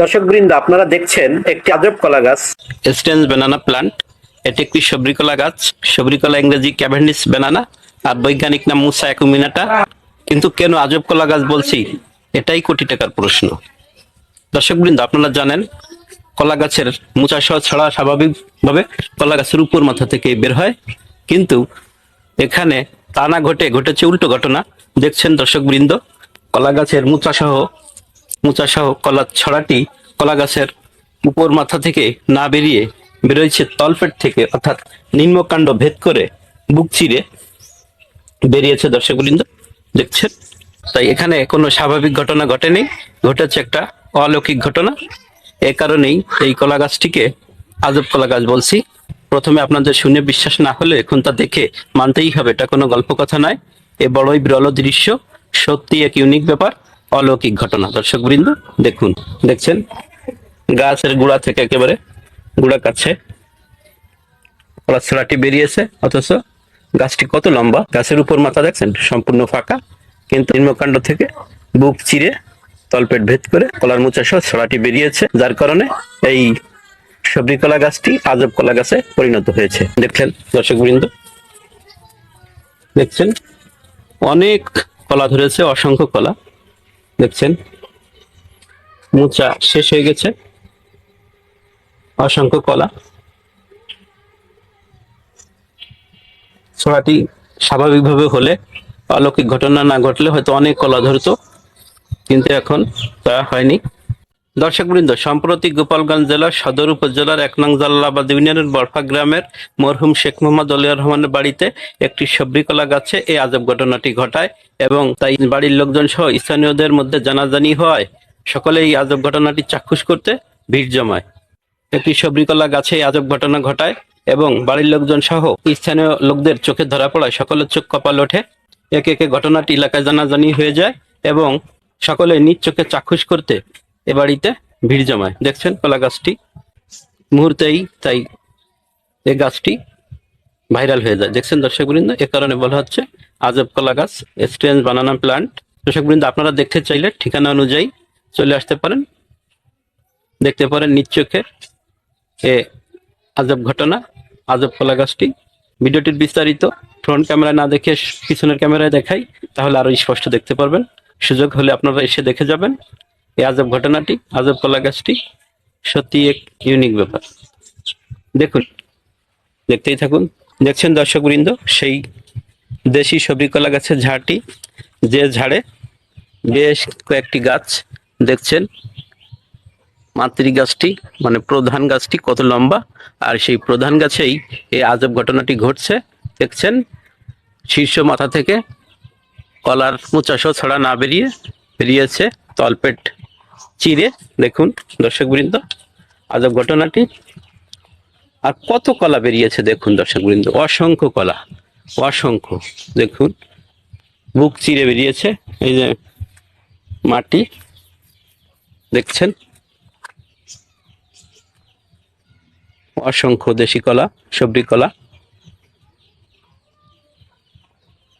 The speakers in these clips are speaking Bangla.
দর্শক বৃন্দ আপনারা দেখছেন একটি আজব কলা গাছ। Strange banana plant. এটি একটি সবরি কলা গাছ। সবরি কলা ইংরেজি ক্যাভেন্ডিস ব্যানানা আর বৈজ্ঞানিক নাম মুসা একুমিনাটা। কিন্তু কেন আজব কলা গাছ বলছি? এটাই কোটি টাকার প্রশ্ন। দর্শক বৃন্দ আপনারা জানেন, কলা গাছের মোচা সহ ছড়া স্বাভাবিকভাবে কলা গাছের উপর মাথা থেকে বের হয়। কিন্তু এখানে তা না ঘটে, ঘটেছে উল্টো ঘটনা। দেখছেন দর্শক বৃন্দ কলা গাছের মোচা সহ মোচা সহ কলা ছড়াটি কলা গাছের উপর মাথা থেকে না বেরিয়ে বেরোয়েছে তলপেট থেকে, অর্থাৎ নিম্নকাণ্ড ভেদ করে বুক চিরে বেরিয়েছে দর্শক বৃন্দ দেখছেন? তাই এখানে কোনো স্বাভাবিক ঘটনা ঘটেনি, ঘটেছে একটা অলৌকিক ঘটনা। এ কারণেই এই কলা গাছটিকে আজব কলা গাছ বলছি। প্রথমে আপনাদের শুনে বিশ্বাস না হলে এখন তা দেখে মানতেই হবে, এটা কোনো গল্প কথা নয়। এ বড়ই বিরল দৃশ্য সত্যি এক ইউনিক ব্যাপার। অলৌকিক ঘটনা। দর্শক বৃন্দ দেখুন, দেখছেন? গাছের গোড়া থেকে একেবারে গোড়া কাছে ছড়াটি বেরিয়েছে, অথচ গাছটি কত লম্বা? গাছের উপর মাথা দেখছেন? সম্পূর্ণ ফাঁকা। কিন্তু নিম্নকাণ্ড থেকে বুক চিরে তলপেট ভেদ করে কলার মোচা সহ ছড়াটি বেরিয়েছে। যার কারণে এই সবরি কলা গাছটি আজব কলা গাছে পরিণত হয়েছে। দেখছেন দর্শক বৃন্দ দেখছেন? অনেক কলা ধরেছে, অসংখ্য কলা। দেখছেন? মোচা শেষ হয়ে গেছে। অসংখ্য কলা। ছড়াটি স্বাভাবিকভাবে হলে অলৌকিক ঘটনা না ঘটলে হয়তো অনেক কলা ধরতো, কিন্তু এখন তা হয়নি। দর্শক বৃন্দ সম্প্রতি গোপালগঞ্জ জেলার সদর উপজেলার এক নং জালালাবাদ ইউনিয়নের বরফা গ্রামের মরহুম শেখ মোহাম্মদ অলিয়া রহমানের বাড়িতে একটি সবরি কলা গাছে এই আজব ঘটনাটি ঘটায় এবং তাই বাড়ির লোকজন সহ স্থানীয়দের মধ্যে জানাজানি হয়। সকলে এই আজব ঘটনাটি চাক্ষুষ করতে ভিড় জমায়। একটি সবরি কলা গাছে এই আজব ঘটনা ঘটায় এবং বাড়ির লোকজন সহ স্থানীয় লোকদের চোখে ধরা পড়ায়। সকলের চোখ কপাল ওঠে। একে একে ঘটনাটি এলাকায় জানাজানি হয়ে যায় এবং সকলে নিজ চোখে চাক্ষুষ করতে এ বাড়িতে ভিড় জমায়। দেখছেন কলা গাছটি? মুহূর্তেই তাই এই গাছটি ভাইরাল হয়ে যায়। দেখছেন দর্শক বৃন্দ এ কারণে বলা হচ্ছে আজব কলা গাছ স্ট্রেঞ্জ বানানা প্লান্ট দর্শক বৃন্দ আপনারা দেখতে চাইলে ঠিকানা অনুযায়ী চলে আসতে পারেন। দেখতে পারেন নিজ চোখে এ আজব ঘটনা, আজব কলা গাছটি। ভিডিওটির বিস্তারিত ফ্রন্ট ক্যামেরায় না দেখে পিছনের ক্যামেরায় দেখাই, তাহলে আরও স্পষ্ট দেখতে পারবেন। সুযোগ হলে আপনারা এসে দেখে যাবেন। এই আজব ঘটনাটি, আজব কলা গাছটি সত্যি এক ইউনিক ব্যাপার। দেখুন, দেখতেই থাকুন। দেখছেন দর্শক বৃন্দ সেই দেশি সবরি কলা গাছের ঝাড়টি, যে ঝাড়ে বেশ কয়েকটি গাছ দেখছেন। মাতৃ গাছটি মানে প্রধান গাছটি কত লম্বা, আর সেই প্রধান গাছেই এই আজব ঘটনাটি ঘটছে। দেখছেন, শীর্ষ মাথা থেকে কলার মোচাশো ছড়া না বেরিয়ে, বেরিয়েছে তলপেট চিরে দেখুন দর্শক বৃন্দ আজব ঘটনাটি। আর কত কলা বেরিয়েছে, দেখুন দর্শক বৃন্দ অসংখ্য কলা, অসংখ্য, দেখুন, বুক চিরে বেরিয়েছে, এই যে মাটি, দেখছেন? অসংখ্য দেশি কলা সবরি কলা।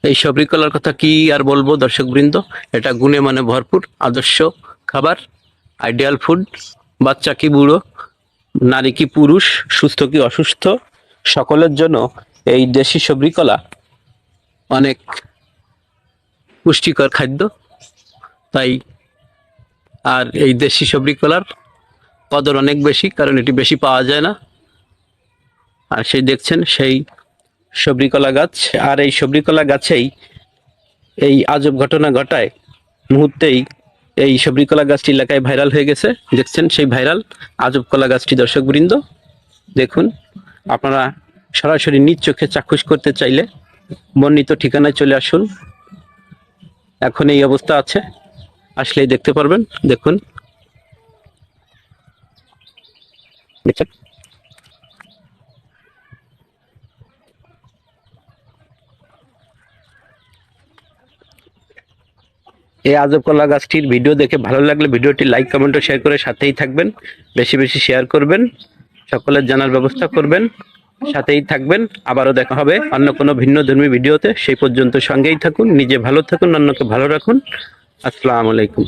এই সবরি কলার কথা কি আর বলব দর্শক বৃন্দ এটা গুণে মানে ভরপুর, আদর্শ খাবার আইডিয়াল ফুড বাচ্চা কি বুড়ো, নারী কি পুরুষ, সুস্থ কি অসুস্থ, সকলের জন্য এই দেশি সবরি কলা অনেক পুষ্টিকর খাদ্য। তাই আর এই দেশি সবরি কলার কদর অনেক বেশি, কারণ এটি বেশি পাওয়া যায় না। আর সেই দেখছেন, সেই সবরি কলা গাছ, আর এই সবরি কলা গাছেই এই আজব ঘটনা ঘটায়। মুহূর্তেই এই সবরি কলা গাছটি এলাকায় ভাইরাল হয়ে গেছে। দেখছেন সেই ভাইরাল আজব কলা গাছটি দর্শক বৃন্দ দেখুন, আপনারা সরাসরি নিজ চোখে চাক্ষুষ করতে চাইলে বর্ণিত ঠিকানায় চলে আসুন। এখন এই অবস্থা আছে, আসলেই দেখতে পারবেন। দেখুন। এই আজব কলা গাছটির ভিডিও দেখে ভালো লাগলে ভিডিওটি লাইক কমেন্ট ও শেয়ার করে সাথেই থাকবেন। বেশি বেশি শেয়ার করবেন, সকলের জানার ব্যবস্থা করবেন, সাথেই থাকবেন। আবারও দেখা হবে অন্য কোনো ভিন্ন ধর্মী ভিডিওতে। সেই পর্যন্ত সঙ্গেই থাকুন, নিজে ভালো থাকুন, অন্যকে ভালো রাখুন। আসসালামু আলাইকুম।